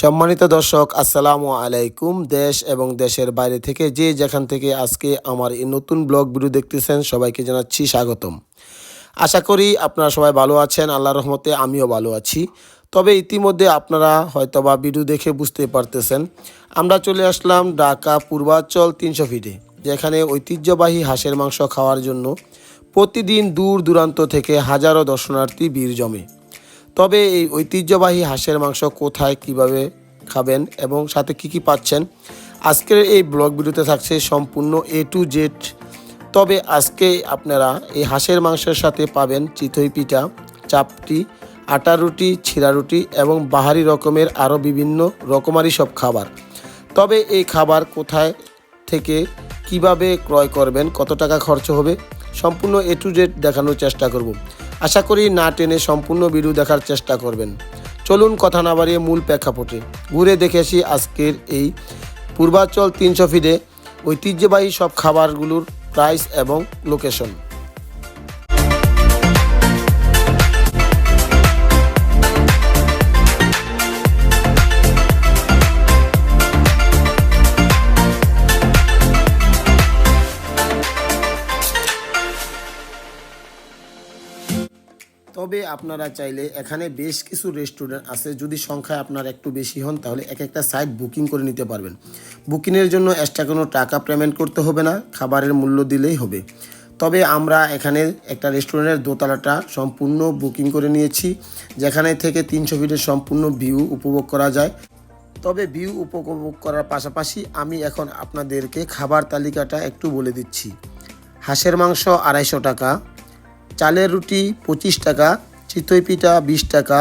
সম্মানিত দর্শক, আসসালামু আলাইকুম। দেশ এবং দেশের বাইরে থেকে যে যেখান থেকে আজকে আমার এই নতুন ব্লগ ভিডিও দেখতেছেন, সবাইকে জানাচ্ছি স্বাগতম। আশা করি আপনারা সবাই ভালো আছেন আল্লাহ রহমতে আমিও ভালো আছি। তবে ইতিমধ্যে আপনারা হয়তোবা ভিডিও দেখে বুঝতে পারতেছেন, আমরা চলে আসলাম ঢাকা পূর্বাঞ্চল তিনশো ফিটে যেখানে ঐতিহ্যবাহী হাঁসের মাংস খাওয়ার জন্য প্রতিদিন দূর দূরান্ত থেকে হাজারো দর্শনার্থী ভিড় জমে। তবে এই ঐতিহ্যবাহী হাঁসের মাংস কোথায়, কীভাবে খাবেন এবং সাথে কি কি পাচ্ছেন, আজকের এই ব্লগ ভিডিওতে থাকছে সম্পূর্ণ এ টু জেড তবে আজকে আপনারা এই হাঁসের মাংসের সাথে পাবেন চিতই পিঠা, চাপটি, আটা রুটি, ছিঁড়া রুটি এবং বাহারি রকমের আরও বিভিন্ন রকমারি সব খাবার। তবে এই খাবার কোথায় থেকে কীভাবে ক্রয় করবেন, কত টাকা খরচ হবে, সম্পূর্ণ এ টু জেড দেখানোর চেষ্টা করব। আশা করি না টেনে সম্পূর্ণ ভিডিও দেখার চেষ্টা করবেন। চলুন কথা না বাড়িয়ে মূল প্রেক্ষাপটে। ঘুরে দেখে আসি আজকের এই পূর্বাঞ্চল তিনশো ফিডে ঐতিহ্যবাহী সব খাবারগুলোর প্রাইস এবং লোকেশন তবে আপনারা চাইলে এখানে বেশ কিছু রেস্টুরেন্ট আছে, যদি সংখ্যায় আপনার একটু বেশি হন, তাহলে এক একটা সাইট বুকিং করে নিতে পারবেন। বুকিংয়ের জন্য এক্সট্রা কোনো টাকা পেমেন্ট করতে হবে না, খাবারের মূল্য দিলেই হবে। তবে আমরা এখানে একটা রেস্টুরেন্টের দোতলাটা সম্পূর্ণ বুকিং করে নিয়েছি, যেখানে থেকে তিনশো ফিটের সম্পূর্ণ ভিউ উপভোগ করা যায়। তবে ভিউ উপভোগ করার পাশাপাশি আমি এখন আপনাদেরকে খাবার তালিকাটা একটু বলে দিচ্ছি। হাঁসের মাংস আড়াইশো টাকা চালের রুটি পঁচিশ টাকা, চিতই পিঠা বিশ টাকা,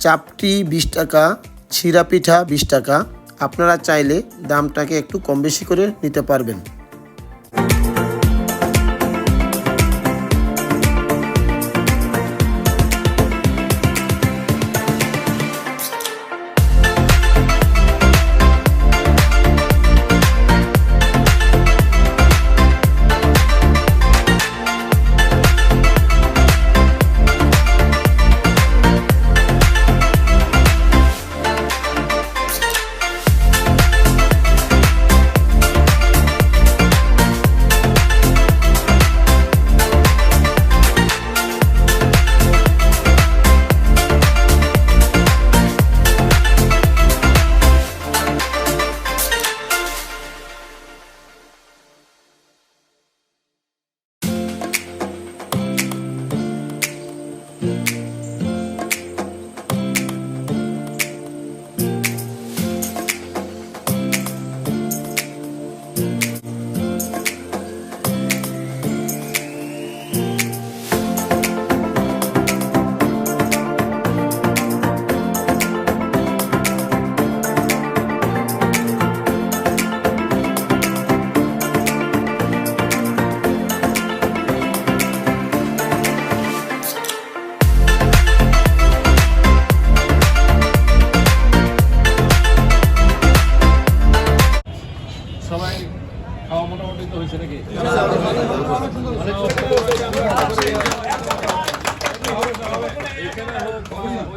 চাপটি বিশ টাকা, ছিঁড়া পিঠা বিশ টাকা। আপনারা চাইলে দামটাকে একটু কম বেশি করে নিতে পারবেন। এখানে হোক